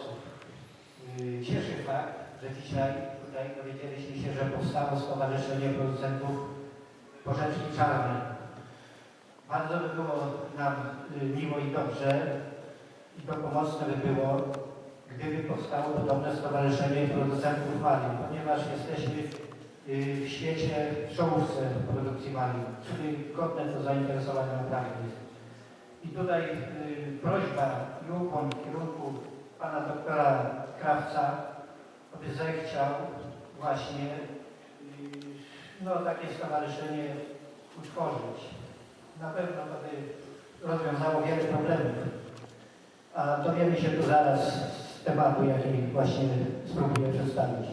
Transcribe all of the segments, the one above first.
owoców. Yy, Cieszy fakt, że dzisiaj tutaj dowiedzieliśmy się, że powstało Stowarzyszenie Producentów Porzeczki Czarnej. Bardzo by było nam y, miło i dobrze i to pomocne by było, gdyby powstało podobne Stowarzyszenie Producentów Malin, ponieważ jesteśmy y, w świecie w czołówce produkcji malin, czyli godne to zainteresowania naprawdę. I tutaj y, prośba i ukłon w kierunku pana doktora Krawca, aby zechciał właśnie y, no, takie stowarzyszenie utworzyć. Na pewno to by rozwiązało wiele problemów. A dowiemy się tu zaraz z tematu, jaki właśnie spróbuję przedstawić.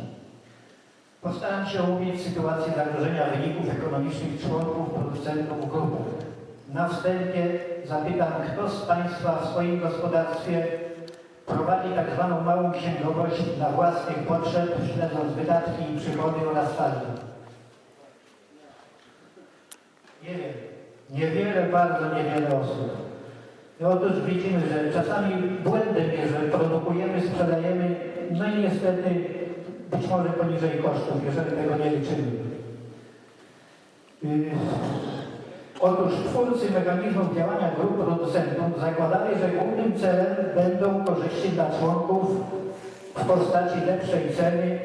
Postaram się omówić sytuację zagrożenia wyników ekonomicznych członków producentów grupy. Na wstępie zapytam, kto z Państwa w swoim gospodarstwie prowadzi tak zwaną małą księgowość dla własnych potrzeb, śledząc wydatki i przychody oraz saldo. Niewiele. Niewiele, bardzo niewiele osób. I otóż widzimy, że czasami błędem jest, że produkujemy, sprzedajemy, no i niestety być może poniżej kosztów, jeżeli tego nie liczymy. Yy, Otóż twórcy mechanizmów działania grup producentów zakładali, że głównym celem będą korzyści dla członków w postaci lepszej ceny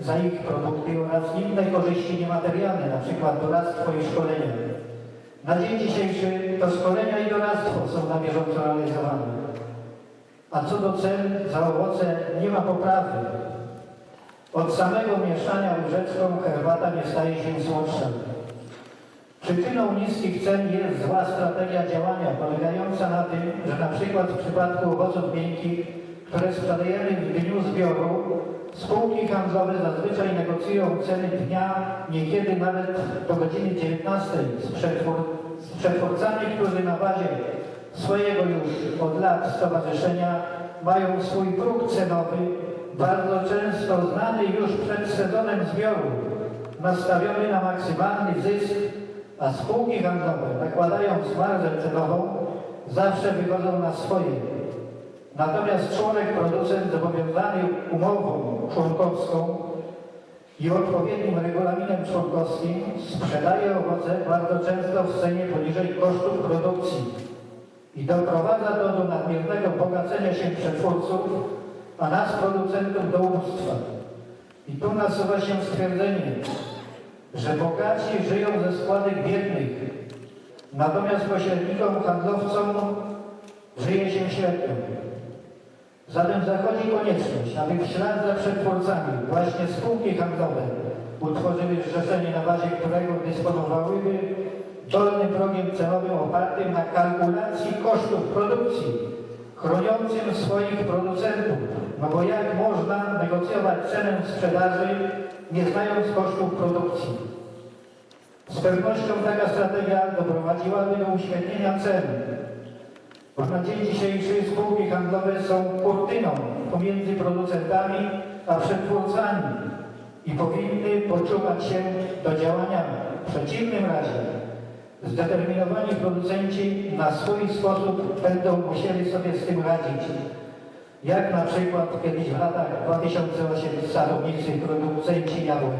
za ich produkty oraz inne korzyści niematerialne, np. doradztwo i szkolenie. Na dzień dzisiejszy to szkolenia i doradztwo są na bieżąco realizowane. A co do cen za owoce nie ma poprawy. Od samego mieszania łyżeczką herbata nie staje się słodsza. Przyczyną niskich cen jest zła strategia działania polegająca na tym, że na przykład w przypadku owoców miękkich, które sprzedajemy w dniu zbioru, spółki handlowe zazwyczaj negocjują ceny dnia, niekiedy nawet do godziny 19 z, przetwór, z przetwórcami, którzy na bazie swojego już od lat stowarzyszenia mają swój próg cenowy, bardzo często znany już przed sezonem zbioru, nastawiony na maksymalny zysk, a spółki handlowe, nakładając marżę cenową, zawsze wychodzą na swoje. Natomiast członek producent zobowiązany umową członkowską i odpowiednim regulaminem członkowskim sprzedaje owoce bardzo często w cenie poniżej kosztów produkcji i doprowadza to do nadmiernego bogacenia się przetwórców, a nas producentów do ubóstwa. I tu nasuwa się stwierdzenie, że bogaci żyją ze składek biednych, natomiast pośrednikom, handlowcom żyje się średnio. Zatem zachodzi konieczność, aby w ślad za przetwórcami właśnie spółki handlowe utworzyły zrzeszenie, na bazie którego dysponowałyby dolnym progiem cenowym opartym na kalkulacji kosztów produkcji, chroniącym swoich producentów. No bo jak można negocjować cenę sprzedaży, nie znając kosztów produkcji? Z pewnością taka strategia doprowadziłaby do uśrednienia cen, bo na dzień dzisiejszy spółki handlowe są kurtyną pomiędzy producentami a przetwórcami i powinny poczuwać się do działania. W przeciwnym razie zdeterminowani producenci na swój sposób będą musieli sobie z tym radzić. Jak na przykład kiedyś w latach 2008 sadownicy producenci jabłek.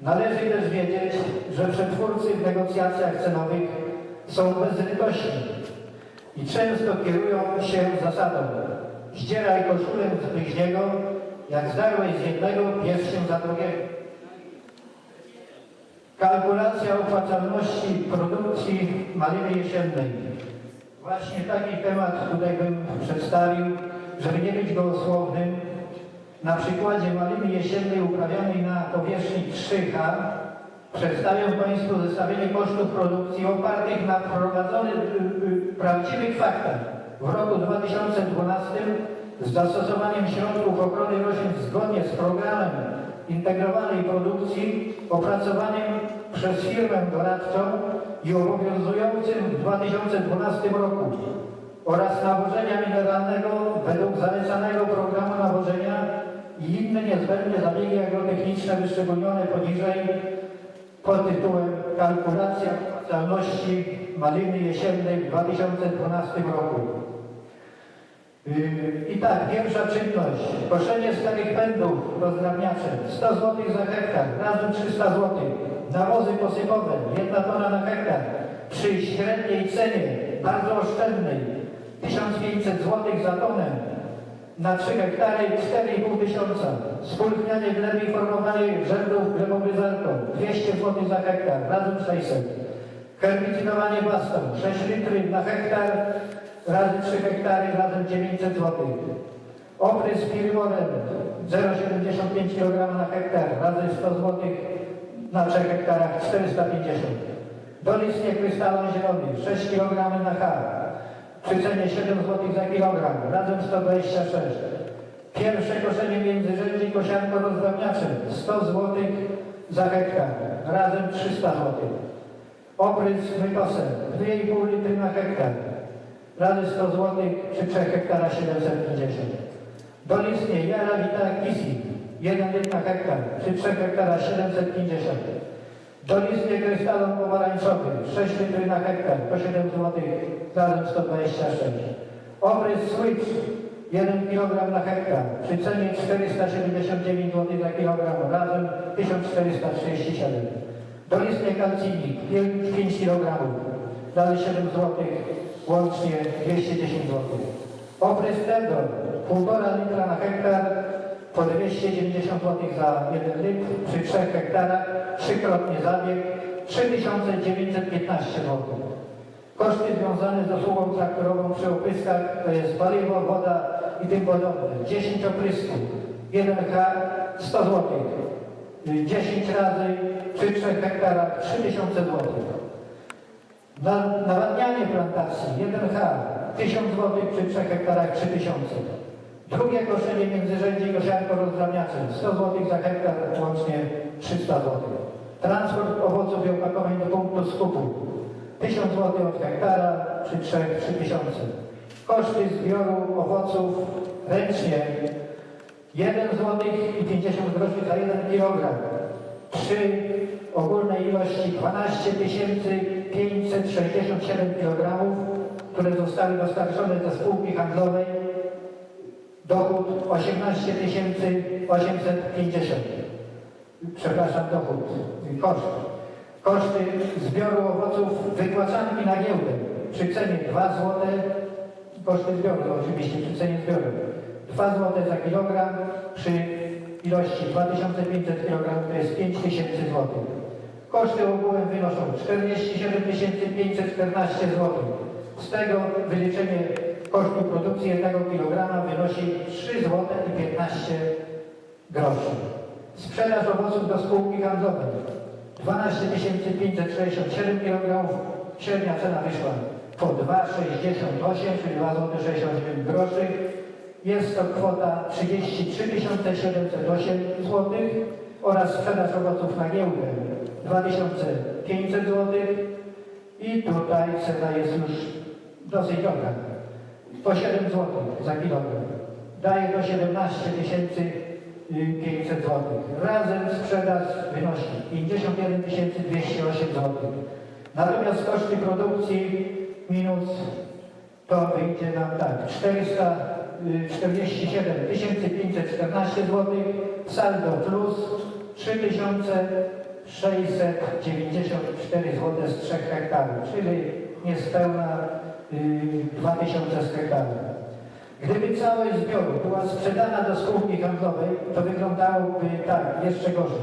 Należy też wiedzieć, że przetwórcy w negocjacjach cenowych są bezlitośni i często kierują się zasadą zdzieraj koszulę z bliźniego, jak zdarłeś z jednego, bierz się za drugiego. Kalkulacja opłacalności produkcji maliny jesiennej. Właśnie taki temat tutaj bym przedstawił, żeby nie być gołosłownym. Na przykładzie maliny jesiennej uprawianej na powierzchni 3 ha przedstawiam Państwu zestawienie kosztów produkcji opartych na wprowadzonych y, y, prawdziwych faktach. W roku 2012 z zastosowaniem środków ochrony roślin zgodnie z programem integrowanej produkcji opracowanym przez firmę doradczą i obowiązującym w 2012 roku oraz nawożenia mineralnego według zalecanego programu nawożenia i inne niezbędne zabiegi agrotechniczne wyszczególnione poniżej pod tytułem Kalkulacja opłacalności maliny jesiennej w 2012 roku. Yy, I tak, pierwsza czynność, koszenie starych pędów rozdrabniacze, 100 zł za hektar, razem 300 zł. Nawozy posypowe, 1 tona na hektar, przy średniej cenie, bardzo oszczędnej, 1500 zł za tonę, na 3 hektary 4,5 tysiąca. Spulchnianie gleby i formowanie rzędów glebowyzarką, 200 zł za hektar, razem 600. Herbicydowanie bastą, 6 litry na hektar, razy 3 hektary, razem 900 zł. Oprys piryworem 0,75 kg na hektar, razy 100 zł na 3 hektarach 450. Dolistnie krystalon zielony 6 kg na ha, przy cenie 7 zł za kilogram, razem 126. Pierwsze koszenie międzyrzędzi kosiarko rozdrabniacze 100 zł za hektar, razem 300 zł. Oprys wykosem 2,5 litry na hektar, razy 100 zł przy 3 hektara 750. Dolistnie Jara Wita Kisi 1 litr na hektar, przy 3 hektara 750. Dolistnie krystalon pomarańczowy 6 litry na hektar, po 7 zł, razem 126. Oprys Switch 1 kg na hektar, przy cenie 479 zł za kilogram, razem 1437. Dolistnie kalcinik 5 kg, razy 7 zł, łącznie 210 zł. Oprys Tendon 1,5 litra na hektar, po 290 zł za 1 litr, przy 3 hektarach, trzykrotnie zabieg, 3915 zł. Koszty związane z usługą traktorową przy opryskach to jest paliwo, woda i tym podobne. 10 oprysków, 1 ha, 100 zł. 10 razy przy 3 hektarach 3000 zł. Na nawadnianie plantacji 1 ha 1000 zł przy 3 hektarach 3000. Drugie koszenie międzyrzędzi kosiarko rozdrabniacze 100 zł za hektar, łącznie 300 zł. Transport owoców i opakowań do punktu skupu 1000 zł od hektara przy 3 3000. Koszty zbioru owoców ręcznie 1 zł i 50 groszy za 1 kg przy ogólnej ilości 12 567 kg, które zostały dostarczone ze spółki handlowej, dochód 18 850. Przepraszam, dochód, koszt. Koszty zbioru owoców wypłacanki na giełdę przy cenie 2 zł, koszty zbioru oczywiście przy cenie zbioru, 2 zł za kilogram przy ilości 2500 kg to jest 5000 zł. Koszty ogółem wynoszą 47 514 zł. Z tego wyliczenie kosztu produkcji 1 kg wynosi 3 zł i 15 groszy. Sprzedaż owoców do spółki handlowej 12 567 kg. Średnia cena wyszła po 2,68, czyli 2 zł 69 groszy. Jest to kwota 33 708 zł oraz sprzedaż owoców na giełdę 2500 zł i tutaj cena jest już dosyć dobra. Po 7 zł za kilogram. Daje to 17 500 zł. Razem sprzedaż wynosi 51 208 zł. Natomiast koszty produkcji minus to wyjdzie nam tak 447 514 zł, saldo plus 3694 zł z 3 hektarów, czyli niespełna y, 2000 z hektaru. Gdyby całość zbioru była sprzedana do spółki handlowej, to wyglądałoby tak, jeszcze gorzej.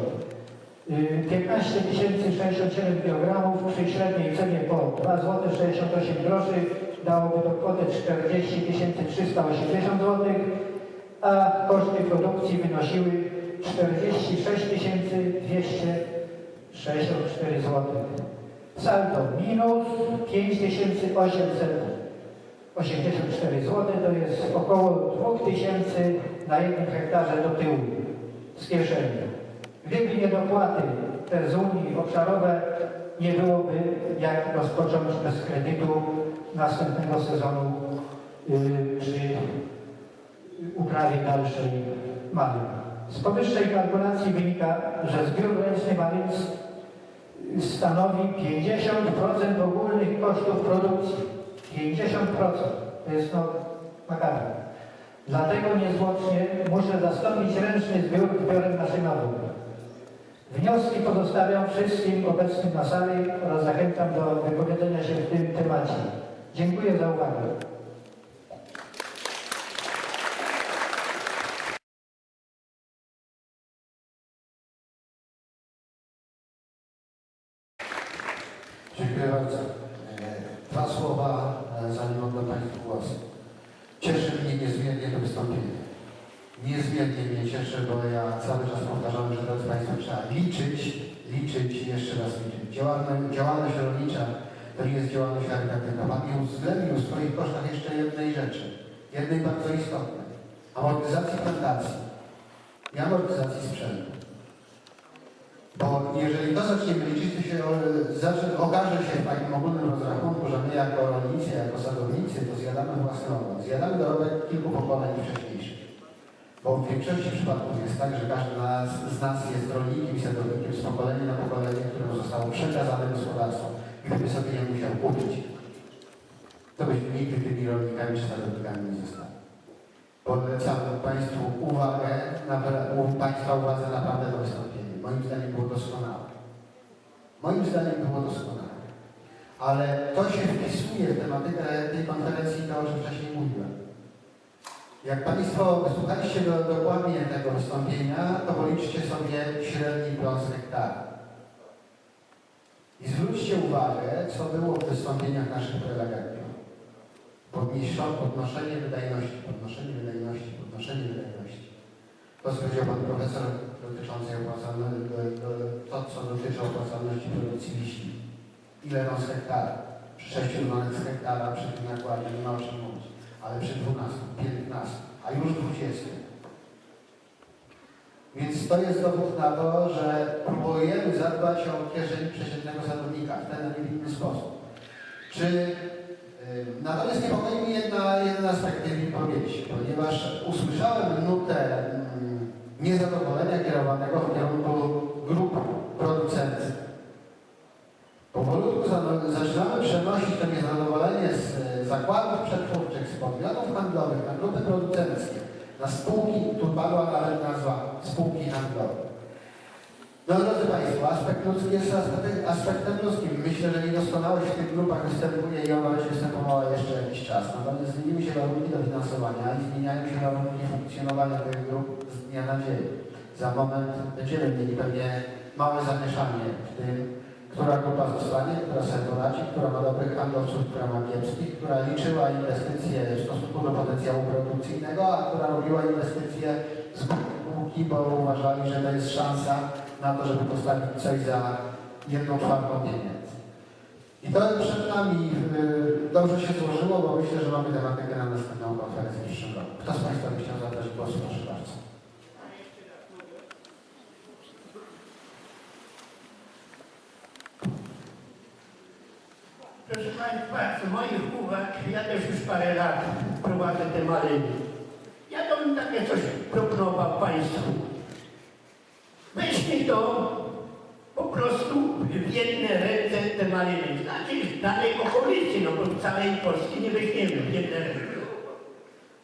Y, 15 067 kg przy średniej cenie po 2 zł 68 groszy dałoby to kwotę 40 380 zł, a koszty produkcji wynosiły 46 264 zł. Saldo minus 5884 zł, to jest około 2000 na jednym hektarze do tyłu z kieszeni. Gdyby nie dopłaty te z Unii obszarowe, nie byłoby jak rozpocząć bez kredytu następnego sezonu yy, przy uprawie dalszej malin. Z powyższej kalkulacji wynika, że zbiór ręczny malin stanowi 50% ogólnych kosztów produkcji. 50%. To jest no makaron. Dlatego niezwłocznie muszę zastąpić ręczny zbiór zbiorem maszynowym. Wnioski pozostawiam wszystkim obecnym na sali oraz zachęcam do wypowiedzenia się w tym temacie. Dziękuję za uwagę. Dziękuję bardzo. E, Dwa słowa, e, zanim oddam Państwu głos. Cieszy mnie niezmiernie to wystąpienie. Niezmiernie mnie cieszy, bo ja cały czas powtarzam, że drodzy Państwo trzeba liczyć, liczyć. Działalność, działalność rolnicza to nie jest działalność charytatywna. Pan nie uwzględnił w swoich kosztach jeszcze jednej rzeczy, jednej bardzo istotnej. Amortyzacji plantacji i amortyzacji sprzętu. Bo jeżeli to zaczniemy liczyć, to się zacznie, okaże się w takim ogólnym rozrachunku, że my jako rolnicy, jako sadownicy, to zjadamy własny owoc. Zjadamy dorobek kilku pokoleń wcześniejszych. Bo w większości przypadków jest tak, że każdy z nas jest rolnikiem i sadownikiem z pokolenia na pokolenie, któremu zostało przekazane gospodarstwo. Gdyby sobie nie musiał kupić, to byśmy nigdy tymi rolnikami czy sadownikami nie zostali. Polecam Państwu uwagę, u Państwa uwadze naprawdę to wystąpienie. Moim zdaniem było doskonałe. Moim zdaniem było doskonałe. Ale to się wpisuje w tematykę tej konferencji, to o czym wcześniej mówiłem. Jak Państwo wysłuchaliście do, dokładnie tego wystąpienia, to policzcie sobie średni plon z hektara. Uwagę, co było w wystąpieniach naszych prelegentów. Podniesione, podnoszenie wydajności, podnoszenie wydajności, podnoszenie wydajności. To, co powiedział Pan Profesor dotyczące opłacalności, to, co dotyczy opłacalności produkcji wiśni. Ile non z hektara? Przy 6 tonanych z hektara, przy tym nakładzie nie ma o czym mówić. Ale przy 12, 15, a już 20. Więc to jest dowód na to, że próbujemy zadbać o kieszeń przeciętnego sadownika ten, nie w inny sposób. Czy Natomiast niepokoi mnie jedna, jeden aspekt tej wypowiedzi, ponieważ usłyszałem nutę mm, niezadowolenia kierowanego w kierunku grup producenckich. Powolutku za- zaczynamy przenosić to niezadowolenie z e, zakładów przetwórczych, z podmiotów handlowych na grupy producenckie, na spółki, tu padła nawet nazwa spółki handlowe. No drodzy Państwo, aspekt ludzki jest aspektem, ludzkim. Myślę, że niedoskonałość w tych grupach występuje i ona będzie występowała jeszcze jakiś czas. Natomiast zmieniły się warunki dofinansowania i zmieniają się warunki funkcjonowania tych grup z dnia na dzień. Za moment będziemy mieli pewnie małe zamieszanie w tym, która grupa zostanie, która sobie poradzi, która ma dobrych handlowców, która ma kiepskich, która liczyła inwestycje w stosunku do potencjału produkcyjnego, a która robiła inwestycje z półki, bo uważali, że to jest szansa na to, żeby postawić coś za jedną czwartą pieniędzy. I to przed nami y, dobrze się złożyło, bo myślę, że mamy tematykę na następną konferencję w przyszłym roku. Kto z Państwa by chciał zabrać głos? Proszę bardzo. Proszę Państwa, z moich uwag, ja też już parę lat prowadzę te maryny. Ja to bym takie coś proponował Państwu. Weźmy to po prostu w jedne ręce te maryny. Znaczy dalej okolicy, no bo w całej Polski nie weźmiemy w jedne ręce.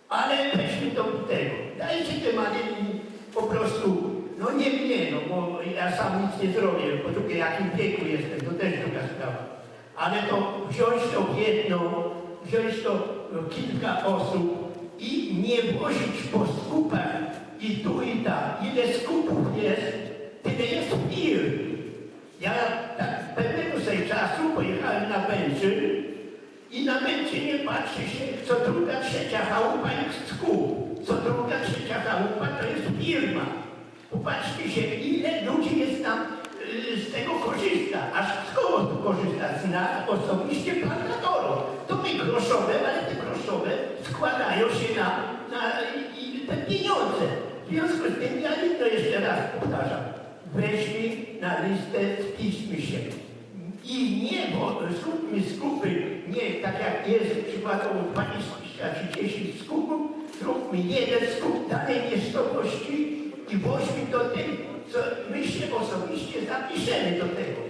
Ale weźmy to tego. Dajcie te maryny po prostu, no nie mnie, no bo ja sam nic nie zrobię, po drugie jakim wieku jestem, to też druga sprawa ale to wziąć to w jedno, wziąć to kilka osób i nie wozić po skupach i tu i tam. Ile skupów jest, tyle jest firm. Ja tak pewnego sobie czasu pojechałem na Bęczyn i na Bęczynie patrzy się, co druga, trzecia chałupa jest skup. Co druga, trzecia chałupa to jest firma. Popatrzcie się, ile ludzi jest tam y, z tego korzysta. Aż skąd korzysta? Z nas osobiście plantatorów. To my groszowe, ale te groszowe składają się na, na i te pieniądze. W związku z tym ja jedno jeszcze raz powtarzam. Weźmy na listę, spiszmy się. I nie, bo skupmy skupy, nie tak jak jest przykładowo 20 czy 10 skupów, zróbmy jeden skup danej miejscowości i włożmy do tego, co my się osobiście zapiszemy do tego.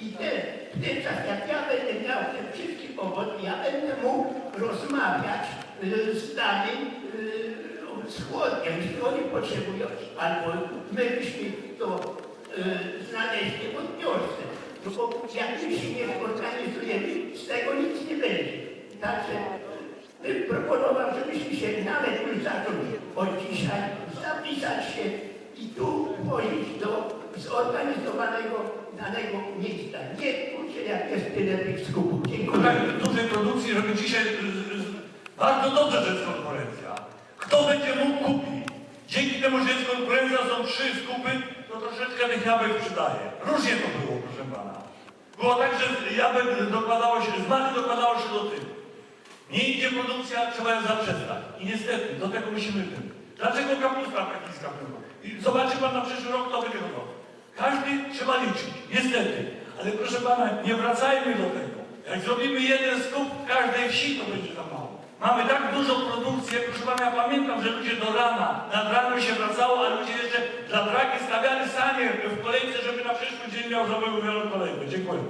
I te, w ten czas, jak ja będę miał ten wszystki powód, ja będę mógł rozmawiać y, z danym y, z chłodnią, jeśli oni potrzebują, albo my byśmy to znaleźli odbiorcy. No bo jak my się nie organizujemy, z tego nic nie będzie. Także bym proponował, żebyśmy się nawet już zacząć od dzisiaj zapisać się i tu wchodzić do zorganizowanego danego miejsca. Nie kurczę, jak jest tyle tych skupów. Dziękuję. tak dużej produkcji, żeby dzisiaj y, y, bardzo dobrze, że jest konkurencja. Kto będzie mógł kupić? Dzięki temu, że jest konkurencja, są trzy skupy, to troszeczkę tych jabłek przydaje. Różnie to było, proszę pana. Było tak, że jabłek dokładało się, z dokładało się do tyłu. Nie idzie produkcja, trzeba ją zaprzestać. I niestety, do tego musimy tym. Dlaczego kapusta pekińska była? I zobaczy pan na przyszły rok, to wygląda. Każdy trzeba liczyć, niestety. Ale proszę pana, nie wracajmy do tego. Jak zrobimy jeden skup w każdej wsi, to będzie za mało. Mamy tak dużą produkcję, proszę pana, ja pamiętam, że ludzie do rana, nad ranem się wracało, a ludzie jeszcze dla dragi stawiali sanie w kolejce, żeby na przyszły dzień miał żołębie kolejkę. Dziękuję.